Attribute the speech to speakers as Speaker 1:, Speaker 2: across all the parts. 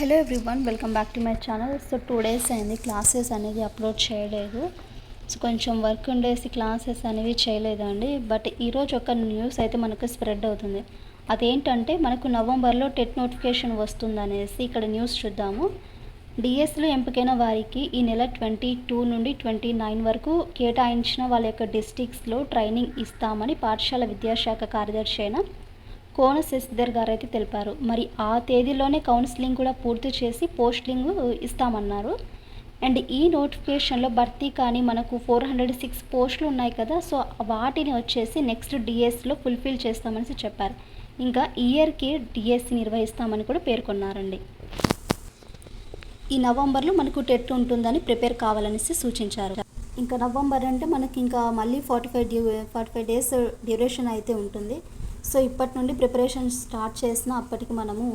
Speaker 1: Hello everyone welcome back to my channel. So two days అయింది classes అనేది upload చేయలేదు. So కొంచెం work ఉండేసి క్లాసెస్ అనేవి చేయలేదండి. బట్ ఈరోజు ఒక న్యూస్ అయితే మనకు స్ప్రెడ్ అవుతుంది. అదేంటంటే మనకు నవంబర్లో టెట్ నోటిఫికేషన్ వస్తుందనేసి ఇక్కడ న్యూస్ చూద్దాము. డిఎస్లో ఎంపికైన వారికి ఈ నెల ట్వంటీ టూ నుండి ట్వంటీ నైన్ వరకు కేటాయించిన వాళ్ళ యొక్క డిస్టిక్స్లో ట్రైనింగ్ ఇస్తామని పాఠశాల విద్యాశాఖ కార్యదర్శి అయిన కోన శశిధర్ గారు అయితే తెలిపారు. మరి ఆ తేదీలోనే కౌన్సిలింగ్ కూడా పూర్తి చేసి పోస్టింగ్ ఇస్తామన్నారు. అండ్ ఈ నోటిఫికేషన్లో భర్తీ కానీ మనకు ఫోర్ హండ్రెడ్ సిక్స్ పోస్టులు ఉన్నాయి కదా సో వాటిని వచ్చేసి నెక్స్ట్ డిఎస్లో ఫుల్ఫిల్ చేస్తామని చెప్పారు. ఇంకా ఇయర్కి డిఎస్సి నిర్వహిస్తామని కూడా పేర్కొన్నారండి. ఈ నవంబర్లో మనకు టెట్ ఉంటుందని ప్రిపేర్ కావాలనేసి సూచించారు. ఇంకా నవంబర్ అంటే మనకి ఇంకా మళ్ళీ forty five due forty five days duration అయితే ఉంటుంది. సో ఇప్పటి నుండి ప్రిపరేషన్ స్టార్ట్ చేసినా అప్పటికి మనము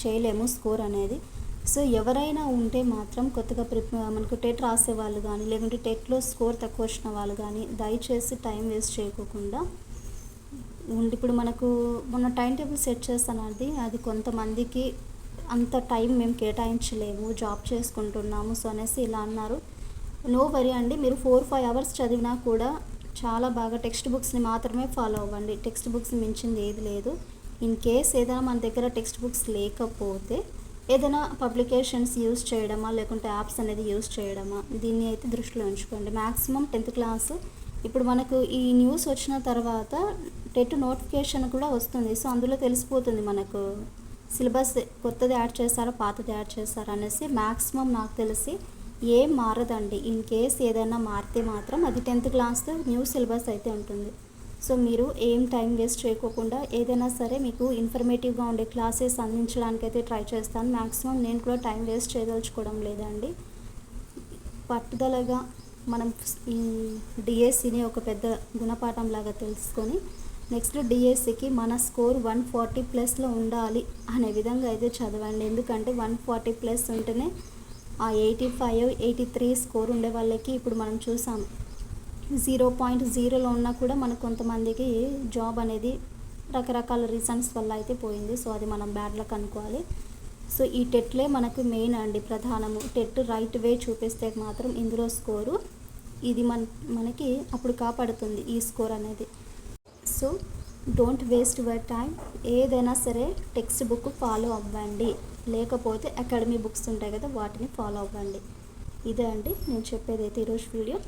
Speaker 1: చేయలేము స్కోర్ అనేది. సో ఎవరైనా ఉంటే మాత్రం కొత్తగా ప్రిప మనకు టెట్ రాసే వాళ్ళు కానీ లేకుంటే టెట్లో స్కోర్ తక్కువ వచ్చిన వాళ్ళు కానీ దయచేసి టైం వేస్ట్ చేయకోకుండా ఉండి ఇప్పుడు మనకు మొన్న టైం టేబుల్ సెట్ చేస్తానది అది కొంతమందికి అంత టైం మేము కేటాయించలేము జాబ్ చేసుకుంటున్నాము సో అనేసి ఇలా అన్నారు. నో వరీ అండి మీరు ఫోర్ ఫైవ్ అవర్స్ చదివినా కూడా చాలా బాగా టెక్స్ట్ బుక్స్ని మాత్రమే ఫాలో అవ్వండి. టెక్స్ట్ బుక్స్ మించింది ఏది లేదు. ఇన్ కేస్ ఏదైనా మన దగ్గర టెక్స్ట్ బుక్స్ లేకపోతే ఏదైనా పబ్లికేషన్స్ యూస్ చేయడమా లేకుంటే యాప్స్ అనేది యూస్ చేయడమా దీన్ని అయితే దృష్టిలో ఉంచుకోండి. మ్యాక్సిమం టెన్త్ క్లాస్ ఇప్పుడు మనకు ఈ న్యూస్ వచ్చిన తర్వాత టెట్ నోటిఫికేషన్ కూడా వస్తుంది. సో అందులో తెలిసిపోతుంది మనకు సిలబస్ కొత్తది యాడ్ చేస్తారా పాతది యాడ్ చేస్తారా అనేసి మ్యాక్సిమం నాకు తెలిసి ఏం మారదండి. ఇన్ కేస్ ఏదైనా మారితే మాత్రం అది టెన్త్ క్లాస్ న్యూ సిలబస్ అయితే ఉంటుంది. సో మీరు ఏం టైం వేస్ట్ చేయకోకుండా ఏదైనా సరే మీకు ఇన్ఫర్మేటివ్గా ఉండే క్లాసెస్ అందించడానికి అయితే ట్రై చేస్తాను. మ్యాక్సిమం నేను కూడా టైం వేస్ట్ చేయదలుచుకోవడం లేదండి. పట్టుదలగా మనం డిఎస్సిని ఒక పెద్ద గుణపాఠం లాగా తెలుసుకొని నెక్స్ట్ డిఎస్సికి మన స్కోర్ వన్ ఫార్టీ ప్లస్లో ఉండాలి అనే విధంగా అయితే చదవండి. ఎందుకంటే వన్ ఫార్టీ ప్లస్ ఉంటేనే ఆ eighty five eighty three score ఉండే వాళ్ళకి ఇప్పుడు మనం చూసాం. జీరో పాయింట్ జీరోలో ఉన్నా కూడా మనకు కొంతమందికి జాబ్ అనేది రకరకాల రీజన్స్ వల్ల అయితే పోయింది. సో అది మనం బ్యాడ్ లక్ అనుకోవాలి. సో ఈ టెట్లే మనకు మెయిన్ అండి ప్రధానము. టెట్ రైట్ వే చూపిస్తే మాత్రం ఇందులో స్కోరు ఇది మన మనకి అప్పుడు కాపాడుతుంది ఈ స్కోర్ అనేది. So don't waste your time ఏదైనా సరే టెక్స్ట్ బుక్ ఫాలో అవ్వండి. లేకపోతే అకాడమీ బుక్స్ ఉంటాయి కదా వాటిని ఫాలో అవ్వండి. ఇదే అండి నేను చెప్పేది అయితే ఈరోజు వీడియో